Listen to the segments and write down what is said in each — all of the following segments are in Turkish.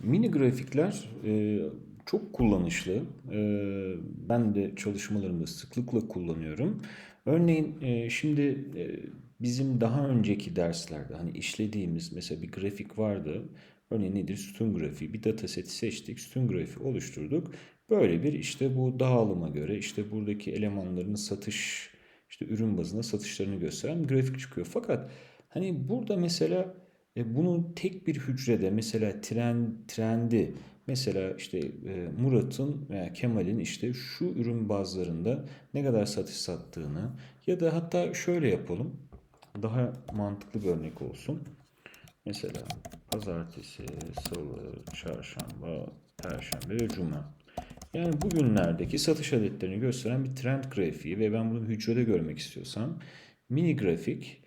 Mini grafikler e, çok kullanışlı. E, ben de çalışmalarımda sıklıkla kullanıyorum. Örneğin e, şimdi e, bizim daha önceki derslerde hani işlediğimiz mesela bir grafik vardı. Örneğin nedir? Sütun grafiği. Bir dataseti seçtik. Sütun grafiği oluşturduk. Böyle bir işte bu dağılıma göre işte buradaki elemanların satış işte ürün bazında satışlarını gösteren bir grafik çıkıyor. Fakat hani burada mesela e, bunu tek bir hücrede mesela trend, trendi mesela işte e, Murat'ın veya Kemal'in işte şu ürün bazlarında ne kadar satış sattığını ya da hatta şöyle yapalım. Daha mantıklı bir örnek olsun. Mesela pazartesi, salı, çarşamba, perşembe ve cuma. Yani bugünlerdeki satış adetlerini gösteren bir trend grafiği ve ben bunu hücrede görmek istiyorsam mini grafik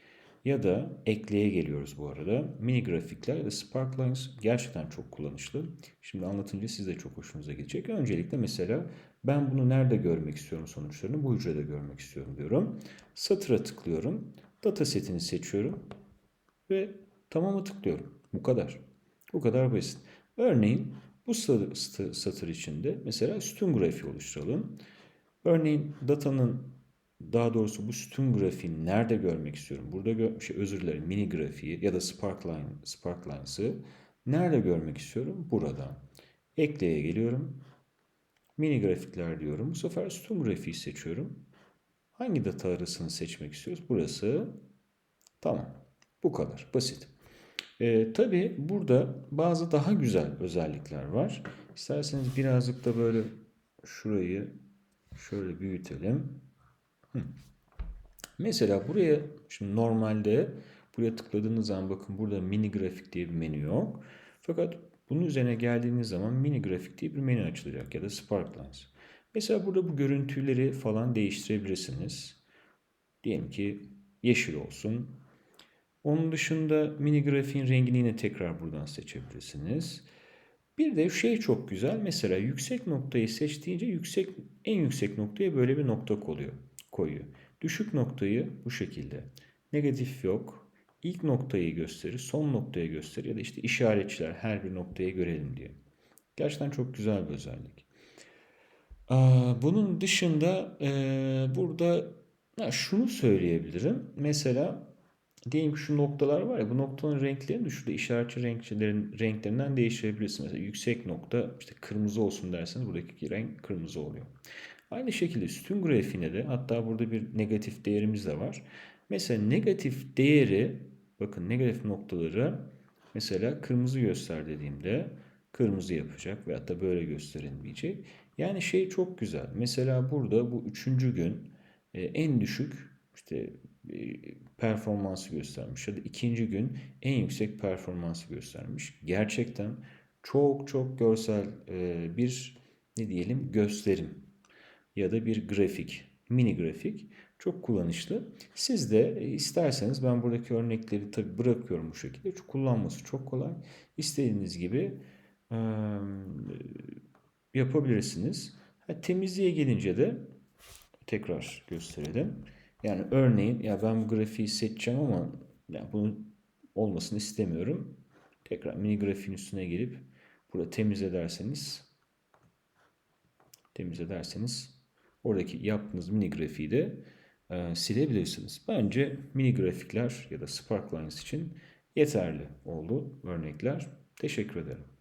ya da ekleye geliyoruz bu arada. Mini grafikler ya da Sparklines gerçekten çok kullanışlı. Şimdi anlatınca siz de çok hoşunuza gidecek. Öncelikle mesela ben bunu nerede görmek istiyorum sonuçlarını? Bu hücrede görmek istiyorum diyorum. Satıra tıklıyorum. Data setini seçiyorum. Ve tamam'a tıklıyorum. Bu kadar. Bu kadar basit. Örneğin bu satır içinde mesela sütun grafiği oluşturalım. Örneğin datanın daha doğrusu bu sütun grafiğini nerede görmek istiyorum? Burada gö şey, özür dilerim mini grafiği ya da sparkline, sparklines'ı nerede görmek istiyorum? Burada. Ekleye geliyorum. Mini grafikler diyorum. Bu sefer sütun grafiği seçiyorum. Hangi data arasını seçmek istiyoruz? Burası. Tamam. Bu kadar. Basit. Ee, tabii burada bazı daha güzel özellikler var. İsterseniz birazcık da böyle şurayı şöyle büyütelim. Mesela buraya şimdi normalde buraya tıkladığınız zaman bakın burada mini grafik diye bir menü yok. Fakat bunun üzerine geldiğiniz zaman mini grafik diye bir menü açılacak ya da Sparklines. Mesela burada bu görüntüleri falan değiştirebilirsiniz. Diyelim ki yeşil olsun. Onun dışında mini grafiğin rengini yine tekrar buradan seçebilirsiniz. Bir de şey çok güzel. Mesela yüksek noktayı seçtiğince yüksek en yüksek noktaya böyle bir nokta koyuyor koyuyor. Düşük noktayı bu şekilde. Negatif yok. İlk noktayı gösterir, son noktayı gösterir ya da işte işaretçiler her bir noktayı görelim diye. Gerçekten çok güzel bir özellik. Bunun dışında burada şunu söyleyebilirim. Mesela diyelim ki şu noktalar var ya bu noktanın renklerini de şurada işaretçi renkçilerin renklerinden değiştirebilirsin. Mesela yüksek nokta işte kırmızı olsun derseniz buradaki renk kırmızı oluyor. Aynı şekilde sütun grafiğine de hatta burada bir negatif değerimiz de var. Mesela negatif değeri bakın negatif noktaları mesela kırmızı göster dediğimde kırmızı yapacak ve hatta böyle gösterilmeyecek. Yani şey çok güzel. Mesela burada bu üçüncü gün e, en düşük işte e, performansı göstermiş ya da ikinci gün en yüksek performansı göstermiş. Gerçekten çok çok görsel e, bir ne diyelim gösterim ya da bir grafik, mini grafik çok kullanışlı. Siz de e, isterseniz ben buradaki örnekleri tabi bırakıyorum bu şekilde. Çünkü kullanması çok kolay. İstediğiniz gibi e, yapabilirsiniz. Ha, temizliğe gelince de tekrar gösterelim. Yani örneğin ya ben bu grafiği seçeceğim ama ya bunun olmasını istemiyorum. Tekrar mini grafiğin üstüne gelip burada temizle derseniz temizle derseniz Oradaki yaptığınız mini grafiği de e, silebilirsiniz. Bence mini grafikler ya da Sparklines için yeterli oldu örnekler. Teşekkür ederim.